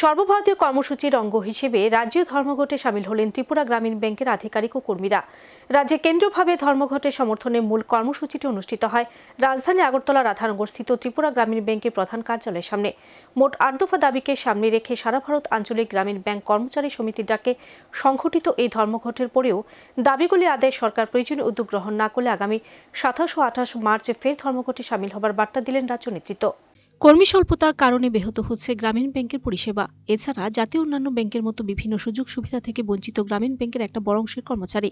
সর্বভারতীয় কর্মসূচির অঙ্গ হিসেবে রাজ্য ধর্মঘটে সামিল হলেন ত্রিপুরা গ্রামীণ ব্যাংকের আধিকারিক ও কর্মীরা। রাজ্যে কেন্দ্রীয়ভাবে ধর্মঘটের সমর্থনে মূল কর্মসূচিটি অনুষ্ঠিত হয়। রাজধানী আগরতলা রাধানগর স্থিত ত্রিপুরা গ্রামীণ ব্যাংকের প্রধান কার্যালয়ের সামনে। মোট আট দফা দাবিকে সামনে রেখে সারা ভারত আঞ্চলিক গ্রামীণ ব্যাংক কর্মচারী সমিতির ডাকে সংঘটিত এই ধর্মঘটের পরেও দাবিগুলি আদায় সরকার প্রয়োজনীয় উদ্যোগ গ্রহণ না করলে আগামী সাতাশ ও আঠাশ মার্চে ফের ধর্মঘটে সামিল হবার বার্তা দিলেন রাজ্য নেতৃত্ব। কর্মী স্বল্পতার কারণে ব্যাহত হচ্ছে গ্রামীণ ব্যাংকের পরিষেবা। এছাড়া জাতীয় অন্যান্য ব্যাংকের মতো বিভিন্ন সুযোগ সুবিধা থেকে বঞ্চিত গ্রামীণ ব্যাংকের একটা বড় অংশের কর্মচারী।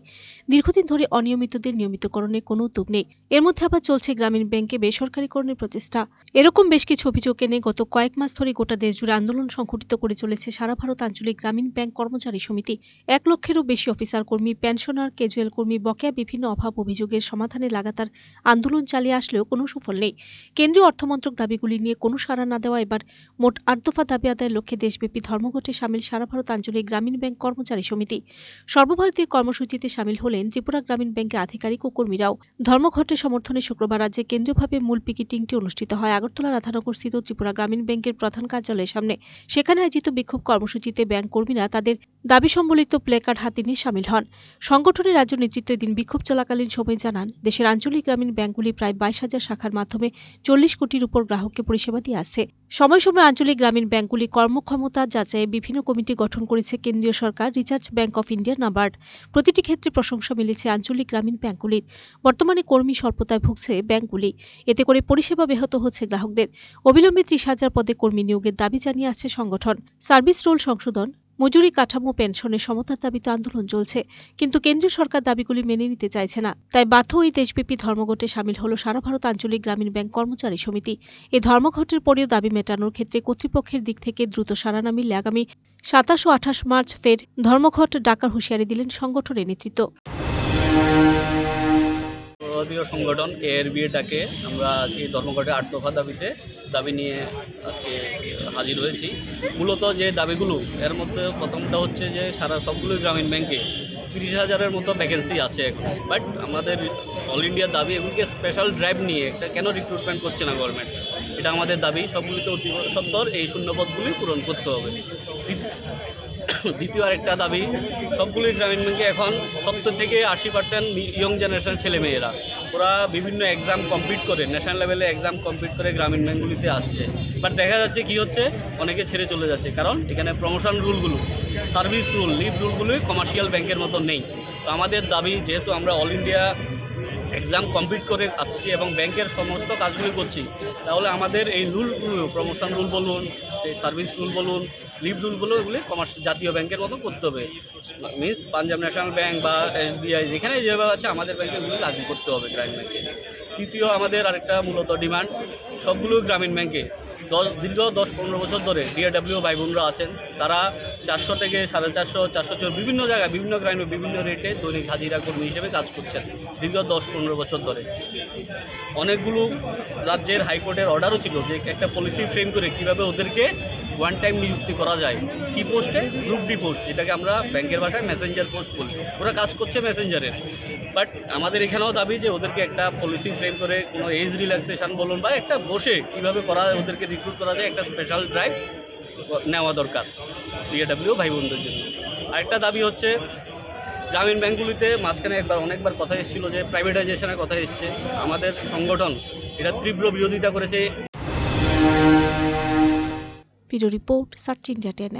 দীর্ঘদিন ধরে অনিয়মিতদের নিয়মিতকরণের কোনো উদ্যোগ নেই। এর মধ্যে আবার চলছে গ্রামীণ ব্যাংকে বেসরকারীকরণের প্রচেষ্টা। এরকম বেশ কিছু অভিযোগ এনে গত কয়েক মাস ধরে গোটা দেশ জুড়ে আন্দোলন সংঘটিত করে চলেছে সারা ভারত আঞ্চলিক গ্রামীণ ব্যাংক কর্মচারী সমিতি। এক লক্ষেরও বেশি অফিসার কর্মী, পেনশনার, ক্যাজুয়াল কর্মী বকেয়া বিভিন্ন অভাব অভিযোগের সমাধানে লাগাতার আন্দোলন চালিয়ে আসলেও কোনো সুফল নেই। কেন্দ্রীয় অর্থমন্ত্রক দাবিগুলি নিয়ে কোনো সাড়া না দেওয়া এবার মোট আট দফা দাবি আদায়ের লক্ষ্যে দেশব্যাপী ধর্মঘটে সামিল সারা ভারত আঞ্চলিক গ্রামীণ ব্যাংক কর্মচারী সমিতি। সর্বভারতীয় কর্মসূচিতে সামিল হলেন ত্রিপুরা গ্রামীণ ব্যাংকের আধিকারিক ও কর্মীরাও। ধর্মঘটের সমর্থনে শুক্রবার রাজ্যে কেন্দ্রীয়ভাবে মূল পিকেটিংটি অনুষ্ঠিত হয়। আগরতলা রাধানগর স্থিত ত্রিপুরা গ্রামীণ ব্যাংকের প্রধান কার্যালয়ের সামনে। সেখানে আয়োজিত বিক্ষোভ কর্মসূচিতে ব্যাংক কর্মীরা তাদের দাবি সম্বলিত প্লেকার্ড হাতে নিয়ে সামিল হন। সংগঠনের রাজ্য নেতৃত্ব এদিন বিক্ষোভ চলাকালীন সময় জানান, দেশের আঞ্চলিক গ্রামীণ ব্যাংকগুলি প্রায় বাইশ হাজার শাখার মাধ্যমে চল্লিশ কোটির উপর গ্রাহককে পরিষেবা দিয়ে আসছে সময় সময় আঞ্চলিক গ্রামীণ ব্যাংকগুলি কর্মক্ষমতা যাচাইয়ে বিভিন্ন কমিটি গঠন করেছে কেন্দ্রীয় সরকার, reserve bank of India, NABARD. প্রতিটি ক্ষেত্রে প্রশংসা মিলেছে আঞ্চলিক গ্রামীণ ব্যাংকগুলির। বর্তমানে কর্মী স্বল্পতায় ভুগছে ব্যাংকগুলি। এতে করে পরিষেবা ব্যাহত হচ্ছে গ্রাহকদের। অবিলম্বে ত্রিশ হাজার পদে কর্মী নিয়োগের দাবি জানিয়ে আসছে সংগঠন। সার্ভিস রোল সংশোধন মজুরি কাঠামো, পেনশনের সমতার দাবিতে আন্দোলন চলছে, কিন্তু কেন্দ্রীয় সরকার দাবিগুলি মেনে নিতে চাইছে না। তাই বাধ্য ওই দেশব্যাপী ধর্মঘটে সামিল হল সারা ভারত আঞ্চলিক গ্রামীণ ব্যাংক কর্মচারী সমিতি। এই ধর্মঘটের পরেও দাবি মেটানোর ক্ষেত্রে কর্তৃপক্ষের দিক থেকে দ্রুত সারা না মিললে আগামী সাতাশ ও আঠাশ মার্চ ফের ধর্মঘট ডাকার হুঁশিয়ারি দিলেন সংগঠনের নেতৃত্ব। ভারতীয় সংগঠন এআরবি ডাকে আমরা আজকে ধর্মঘটে আট দফা দাবিতে দাবি নিয়ে আজকে হাজির হয়েছি। মূলত যে দাবিগুলো, এর মধ্যে প্রথমটা হচ্ছে যে সারা সবগুলো গ্রামীণ ব্যাংকে তিরিশ হাজারের মতো ভ্যাকেন্সি আছে এখন। বাট আমাদের অল ইন্ডিয়ার দাবি এগুলিকে স্পেশাল ড্রাইভ নিয়ে একটা কেন রিক্রুটমেন্ট করছে না গভর্নমেন্ট এটা আমাদের দাবি। সবগুলিতে অতি সত্তর, এই শূন্যপদগুলি পূরণ করতে হবে। দ্বিতীয়- আরেকটা দাবি সবগুলি গ্রামীণ ব্যাংকে এখন সত্তর থেকে আশি পার্সেন্ট ইয়ং জেনারেশনের ছেলেমেয়েরা ওরা বিভিন্ন এক্সাম কমপ্লিট করে ন্যাশনাল লেভেলে এক্সাম কমপ্লিট করে গ্রামীণ ব্যাংকগুলিতে আসছে। বাট দেখা যাচ্ছে কি হচ্ছে, অনেকে ছেড়ে চলে যাচ্ছে। কারণ এখানে প্রমোশন রুলগুলো সার্ভিস রুল লিভ রুলগুলোই কমার্শিয়াল ব্যাংকের মতো নেই। তো আমাদের দাবি, যেহেতু আমরা অল ইন্ডিয়া এক্সাম কমপ্লিট করে আসছি এবং ব্যাংকের সমস্ত কাজগুলি করছি, তাহলে আমাদের এই রুল প্রমোশন রুল বলুন, এই সার্ভিস রুল বলুন লিভ রুল বলুন, এগুলি কমার্স জাতীয় ব্যাংকের মতো করতে হবে। মিনস পাঞ্জাব ন্যাশনাল ব্যাঙ্ক বা এসবিআই যেখানে যেভাবে আছে, আমাদের ব্যাংকে এগুলি লাগু করতে হবে গ্রামীণ ব্যাংকে তৃতীয় আমাদের আরেকটা মূলত ডিমান্ড সবগুলো গ্রামীণ ব্যাংকে দশ দীর্ঘ দশ পনেরো বছর ধরে ডিআরডাব্লিউ ভাই বোনরা আছেন। তারা চারশো থেকে সাড়ে চারশো চারশো চোর বিভিন্ন জায়গায়, বিভিন্ন গ্রামে বিভিন্ন রেটে দৈনিক হাজিরা কর্মী হিসেবে কাজ করছেন দীর্ঘ দশ পনেরো বছর ধরে। অনেকগুলো রাজ্যের হাইকোর্টের অর্ডারও ছিল যে একটা পলিসি ফ্রেম করে কীভাবে ওদেরকে ওয়ান টাইম নিযুক্তি করা যায়। কি পোস্টে গ্রুপ ডি পোস্ট যেটাকে আমরা ব্যাংকের ভাষায় মেসেঞ্জার পোস্ট বলি। ওরা কাজ করছে মেসেঞ্জারের বাট আমাদের এখানেও দাবি যে ওদেরকে একটা পলিসি ফ্রেম করে কোনো এজ রিল্যাক্সেশন বলুন বা একটা বসে কীভাবে করা ওদেরকে রিক্রুট করা যায়, একটা স্পেশাল ড্রাইভ নেওয়া দরকার ডিএডাব্লিউ ভাই বোনদের জন্য। আরেকটা দাবি হচ্ছে, গ্রামীণ ব্যাঙ্কগুলিতে মাঝখানে একবার, অনেকবার কথা এসেছিল যে প্রাইভেটাইজেশনের কথা এসছে। আমাদের সংগঠন এটা তীব্র বিরোধিতা করেছে। Video report search India ten